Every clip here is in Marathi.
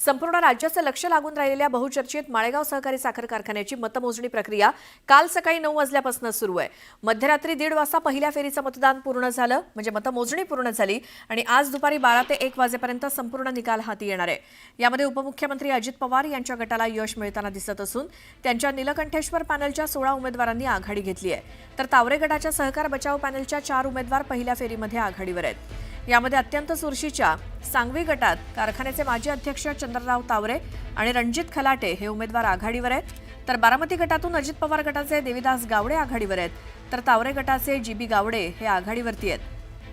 संपूर्ण राज्याचं लक्ष लागून राहिलेल्या बहुचर्चित माळेगाव सहकारी साखर कारखान्याची मतमोजणी प्रक्रिया काल सकाळी नऊ वाजल्यापासून सुरू आहे. मध्यरात्री दीड वाजता पहिल्या फेरीचं मतदान पूर्ण झालं म्हणजे मतमोजणी पूर्ण झाली आणि आज दुपारी बारा ते एक वाजेपर्यंत संपूर्ण निकाल हाती येणार आहे. यामध्ये उपमुख्यमंत्री अजित पवार यांच्या गटाला यश मिळताना दिसत असून त्यांच्या निलकंठेश्वर पॅनलच्या सोळा उमेदवारांनी आघाडी घेतली आहे. तर तावरे गटाच्या सहकार बचाव पॅनलच्या चार उमेदवार पहिल्या फेरीमध्ये आघाडीवर आहेत. यामध्ये अत्यंत चुरशीच्या सांगवी गटात कारखान्याचे माजी अध्यक्ष चंद्रराव तावरे आणि रणजित खलाटे हे उमेदवार आघाडीवर आहेत. तर बारामती गटातून अजित पवार गटाचे देविदास गावडे आघाडीवर आहेत. तर तावरे गटाचे जी बी गावडे हे आघाडीवरती आहेत.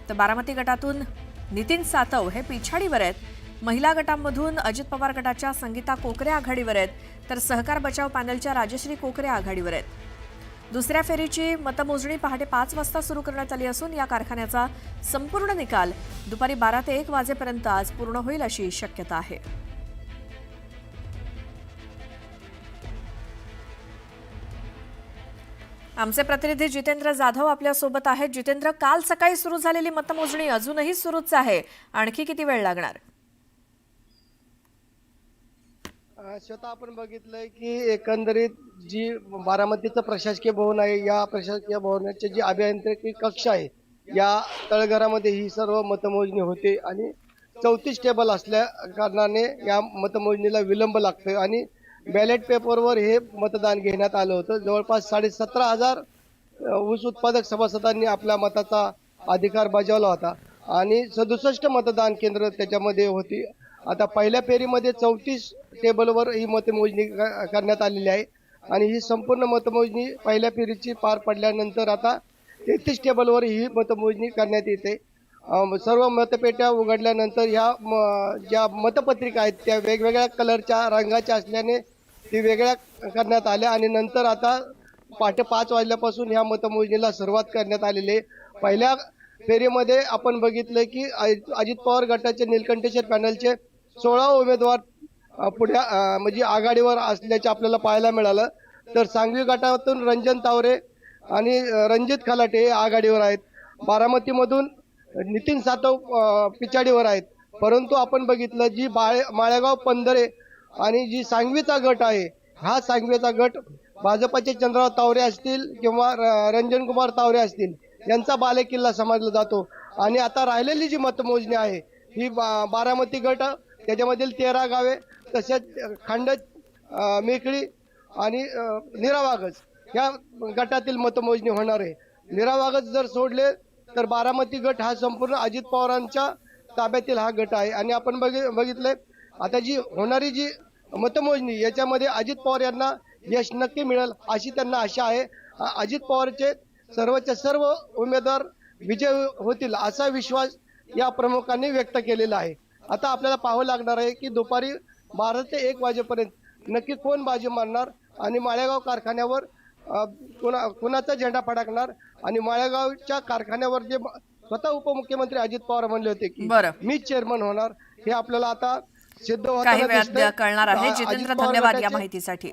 तर बारामती गटातून नितीन सातव हे पिछाडीवर आहेत. महिला गटांमधून अजित पवार गटाच्या संगीता कोकरे आघाडीवर आहेत. तर सहकार बचाव पॅनलच्या राजश्री कोकरे आघाडीवर आहेत. दुसऱ्या फेरीची मतमोजणी पहाटे पाच वाजता सुरू करण्यात आली असून या कारखान्याचा संपूर्ण निकाल दुपारी बारा ते एक वाजेपर्यंत आज पूर्ण होईल अशी शक्यता आहे. आमचे प्रतिनिधी जितेंद्र जाधव आपल्यासोबत आहेत. जितेंद्र काल सकाळी सुरू झालेली मतमोजणी अजूनही सुरूच आहे. आणखी किती वेळ लागणार? स्वतः आपण बघितलंय की एकंदरीत जी बारामतीचं प्रशासकीय भवन आहे या प्रशासकीय भवनाचे जी अभियांत्रिकी कक्ष आहे या तळघरामध्ये ही सर्व मतमोजणी होते आणि चौतीस टेबल असल्या कारणाने या मतमोजणीला विलंब लागतोय आणि बॅलेट पेपरवर हे मतदान घेण्यात आलं होतं. जवळपास साडे सतरा हजार ऊस उत्पादक सभासदांनी आपल्या मताचा अधिकार बजावला होता आणि सदुसष्ट मतदान केंद्र त्याच्यामध्ये होती. आता पहिल्या फेरीमध्ये चौतीस टेबलवर ही मतमोजणी करण्यात आलेली आहे. आणि ही संपूर्ण मतमोजणी पहिल्या फेरीची पार पडल्यानंतर आता तेहतीस टेबलवर ही मतमोजणी करण्यात येते. सर्व मतपेट्या उघडल्यानंतर ह्या म- ज्या मतपत्रिका आहेत त्या वेगवेगळ्या कलरच्या रंगाच्या असल्याने ती वेगळ्या करण्यात आल्या. आणि नंतर आता पहाटे पाच वाजल्यापासून ह्या मतमोजणीला सुरुवात करण्यात आलेली आहे. पहिल्या फेरीमध्ये आपण बघितलं की अजित अजित पवार गटाचे निलकंठेश्वर पॅनलचे सोळा उमेदवार पुढे म्हणजे आघाडीवर असल्याचे आपल्याला पाहायला मिळालं. तर सांगवी गटातून रंजन तावरे आणि रणजित खलाटे हे आघाडीवर आहेत. बारामतीमधून नितीन सातव पिछाडीवर आहेत. परंतु आपण बघितलं जी बाळे माळेगाव पंधरे आणि जी सांगवीचा गट आहे हा सांगवीचा गट भाजपाचे चंद्रराव तावरे असतील किंवा रंजनकुमार रंजन कुमार तावरे असतील यांचा बालेकिल्ला समजला जातो. आणि आता राहिलेली जी मतमोजणी आहे ही बा- बारामती गट त्याच्यामधील तेरा गावे तसेच खांड मेकळी आणि निरावागज या गटातील मतमोजणी होणार आहे. निरावागज जर सोडले तर बारामती गट हा संपूर्ण अजित पवारांच्या ताब्यातील हा गट आहे. आणि आपण बघि बघितलंय आता जी होणारी जी मतमोजणी याच्यामध्ये अजित पवार यांना यश नक्की मिळेल अशी त्यांना आशा आहे. अजित पवारचे सर्वच्या सर्व उमेदवार विजय होतील असा विश्वास या प्रमुखांनी व्यक्त केलेला आहे. आता आपल्याला पाहावं लागणार आहे की दुपारी बारा ते एक वाजेपर्यंत नक्की कोण बाजी मारणार आणि माळेगाव कारखान्यावर कुणा कुणाचा झेंडा फडकणार आणि माळेगावच्या कारखान्यावर जे म- स्वतः उपमुख्यमंत्री अजित पवार म्हणले होते की. मीच चेअरमन होणार हे आपल्याला आता सिद्ध होताना दिसतंय. कळणार आहे जितेंद्र धन्यवाद या माहितीसाठी